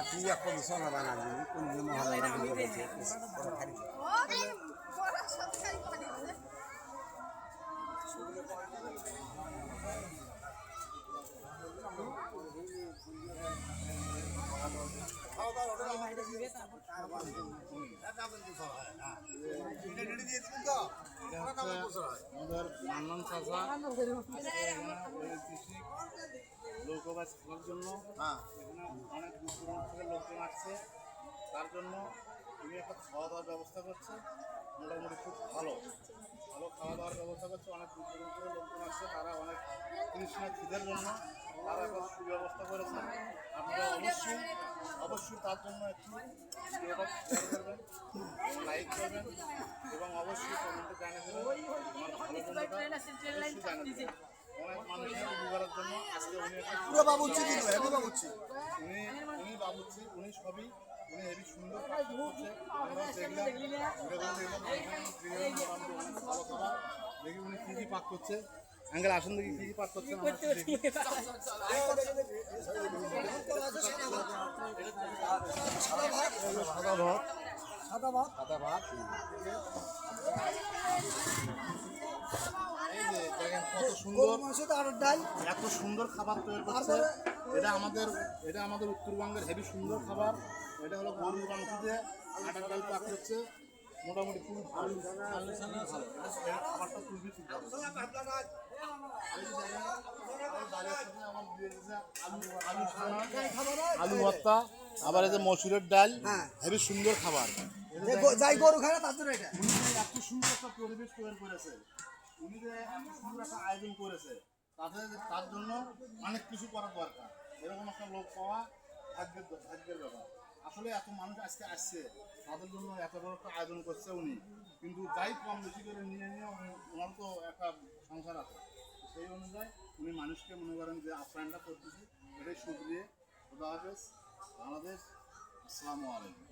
আপনি এক কমিশন বানাবেন লোকবাস জন্য এখানে অনেক দূর দূরান্ত থেকে লোকজন আসছে তার জন্য উনি একটা খাওয়া দাওয়ার ব্যবস্থা করছে। মোটামুটি খুব ভালো। ভালো খাওয়া দাওয়ার ব্যবস্থা করছে। অনেক দূর দূর থেকে লোকজন আসছে। তারা অনেক কৃষ্ণ খিদের জন্য তারা একটা সুব্যবস্থা করেছে। আপনারা অবশ্যই অবশ্যই তার জন্য একটু ভিডিওটা শেয়ার করবেন লাইক করবেন এবং অবশ্যই কমেন্টে জানিয়ে দেবেন। অনেক মানুষের উপকারের জন্য আজকে উনি হেভি বাবুচ্ছি উনি সবই উনি হেবি সুন্দর আমরা দেখলাম ঘুরে ঘুরে দেখলাম দেখি উনি কী কী পাক করছে। আঙ্কেল আসুন দেখি কী কী পাক করছে। সাদা ভাত সাদা ভাত সাদা ভাত দেখেন কত সুন্দর মাংস তো আর ডাল। এত সুন্দর খাবার তৈরি করছে। এটা আমাদের এটা আমাদের উত্তরবঙ্গের হেভি সুন্দর খাবার। এটা হলো গরুর মাংস দিয়ে আটার ডাল পাক হচ্ছে। মোটামুটি খুব ভালো খাবারটা খুবই খুব আলু ভর্তা আবার এই যে মসুরের ডাল হ্যাঁ। হেভি সুন্দর খাবার। যাই গরু খায় না তার জন্য এটা। এত সুন্দর একটা পরিবেশ তৈরি করেছে। উনি যে এত সুন্দর একটা আয়োজন করেছে। তাদের, তার জন্য অনেক কিছু করার দরকার। এরকম একটা লোক পাওয়া ভাগ্যের ভাগ্যের ব্যাপার। আসলে এত মানুষ আজকে আসছে, তাদের জন্য এত বড় একটা আয়োজন করছে উনি। কিন্তু যাই কম বেশি করে নিয়ে নিয়ে ওনার তো একটা সংসার আছে। সেই অনুযায়ী উনি মানুষকে মনে করেন যে আপ্যায়নটা করতেছে। এটাই সুক্রিয়ে খুদা হাফেজ। বাংলাদেশ। আসসালামু আলাইকুম।